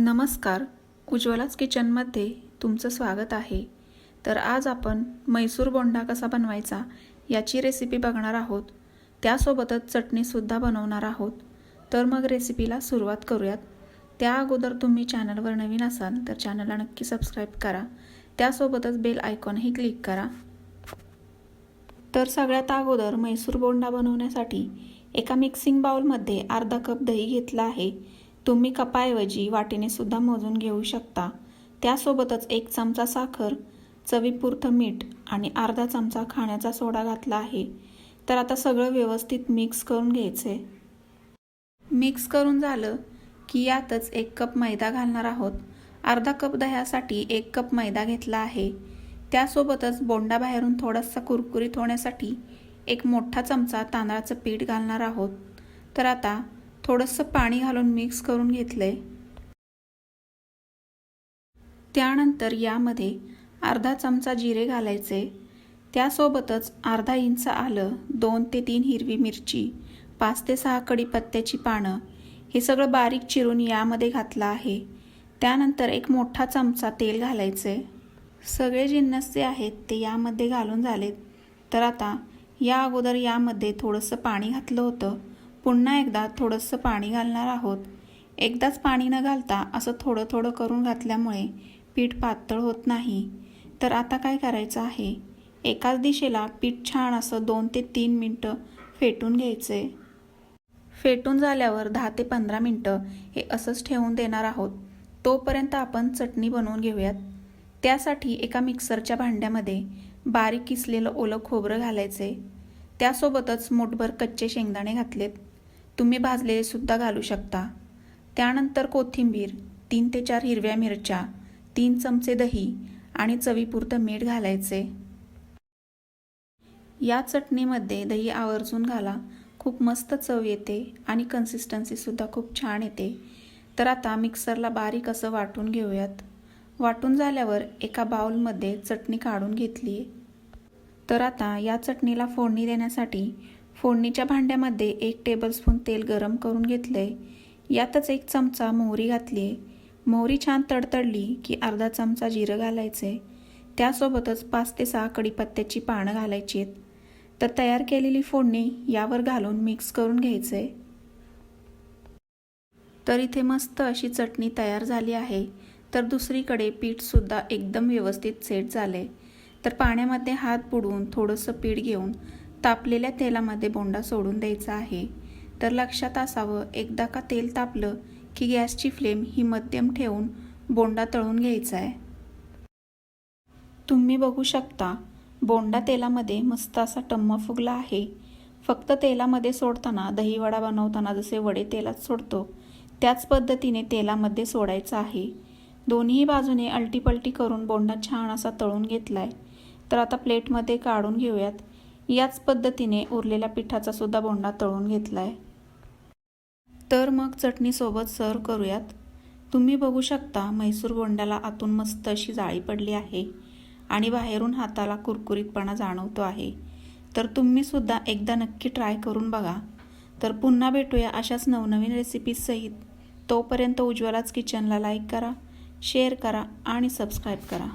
नमस्कार. उज्ज्वलाच किचनमध्ये तुमचं स्वागत आहे. तर आज आपण मैसूर बोंडा कसा बनवायचा याची रेसिपी बघणार आहोत. त्यासोबतच चटणीसुद्धा बनवणार आहोत. तर मग रेसिपीला सुरुवात करूयात. त्या अगोदर तुम्ही चॅनलवर नवीन असाल तर चॅनलला नक्की सबस्क्राईब करा. त्यासोबतच बेल आयकॉनही क्लिक करा. तर सगळ्यात अगोदर मैसूर बोंडा बनवण्यासाठी एका मिक्सिंग बाउलमध्ये अर्धा कप दही घेतला आहे. तुम्ही कपाऐवजी वाटीने सुद्धा मोजून घेऊ शकता. त्यासोबतच एक चमचा साखर चवीपुरतं मीठ आणि अर्धा चमचा खाण्याचा सोडा घातला आहे. तर आता सगळं व्यवस्थित मिक्स करून घ्यायचे. मिक्स करून झालं की यातच एक कप मैदा घालणार आहोत. अर्धा कप दह्यासाठी एक कप मैदा घेतला आहे. त्यासोबतच बोंडा बाहेरून थोडासा कुरकुरीत होण्यासाठी एक मोठा चमचा तांदळाचं पीठ घालणार आहोत. तर आता थोडंसं पाणी घालून मिक्स करून घेतलं आहे त्यानंतर यामध्ये अर्धा चमचा जिरे घालायचे. त्यासोबतच अर्धा इंच आलं दोन ते तीन हिरवी मिरची पाच ते सहा कढीपत्त्याची पानं हे सगळं बारीक चिरून यामध्ये घातलं आहे. त्यानंतर एक मोठा चमचा तेल घालायचे. सगळे जिन्नस जे आहेत ते यामध्ये घालून झालेत. तर आता या अगोदर यामध्ये थोडंसं पाणी घातलं होतं. पुन्हा एकदा थोडंसं पाणी घालणार आहोत. एकदाच पाणी न घालता असं थोडं थोडं करून घातल्यामुळे पीठ पातळ होत नाही. तर आता काय करायचं आहे? एकाच दिशेला पीठ छान असं दोन ते तीन मिनटं फेटून घ्यायचे फेटून झाल्यावर दहा ते पंधरा मिनटं हे असंच ठेवून देणार आहोत. तोपर्यंत आपण चटणी बनवून घेऊयात. त्यासाठी एका मिक्सरच्या भांड्यामध्ये बारीक किसलेलं ओलं खोबरं घालायचे त्यासोबतच मोठभर कच्चे शेंगदाणे घातलेत. तुम्ही भाजलेले सुद्धा घालू शकता. त्यानंतर कोथिंबीर तीन ते चार हिरव्या मिरच्या तीन चमचे दही आणि चवीपुरतं मीठ घालायचे. या चटणीमध्ये दही आवर्जून घाला. खूप मस्त चव येते आणि कन्सिस्टन्सीसुद्धा खूप छान येते. तर आता मिक्सरला बारीक असं वाटून घेऊयात. वाटून झाल्यावर एका बाउलमध्ये चटणी काढून घेतली तर आता या चटणीला फोडणी देण्यासाठी फोडणीच्या भांड्यामध्ये एक टेबलस्पून तेल गरम करून घेतलं आहे यातच एक चमचा मोहरी घातली आहे मोहरी छान तडतडली की अर्धा चमचा जिरं घालायचे त्यासोबतच पाच ते सहा कडीपत्त्याची पानं घालायची आहेत तर तयार केलेली फोडणी यावर घालून मिक्स करून घ्यायचे तर इथे मस्त अशी चटणी तयार झाली आहे. तर दुसरीकडे पीठसुद्धा एकदम व्यवस्थित सेट झाले तर पाण्यामध्ये हात बुडवून थोडंसं पीठ घेऊन तापलेल्या तेलामध्ये बोंडा सोडून द्यायचा आहे. तर लक्षात असावं एकदा का तेल तापलं की गॅसची फ्लेम ही मध्यम ठेवून बोंडा तळून घ्यायचा आहे. तुम्ही बघू शकता बोंडा तेलामध्ये मस्त असा टम्म फुगला आहे. फक्त तेलामध्ये सोडताना दहीवडा बनवताना जसे वडे तेलात सोडतो त्याच पद्धतीने तेलामध्ये सोडायचं आहे. दोन्ही बाजूने अलटीपलटी करून बोंडा छान असा तळून घेतला आहे तर आता प्लेटमध्ये काढून घेऊयात. याच पद्धतीने उरलेल्या पिठाचा सुद्धा बोंडा तळून घेतला आहे तर मग चटणीसोबत सर्व करूयात. तुम्ही बघू शकता म्हैसूर बोंड्याला आतून मस्त अशी जाळी पडली आहे आणि बाहेरून हाताला कुरकुरीतपणा जाणवतो आहे. तर तुम्हीसुद्धा एकदा नक्की ट्राय करून बघा. तर पुन्हा भेटूया अशाच नवनवीन रेसिपीजसहित तोपर्यंत उज्ज्वलाच किचनला लाईक करा शेअर करा आणि सबस्क्राईब करा.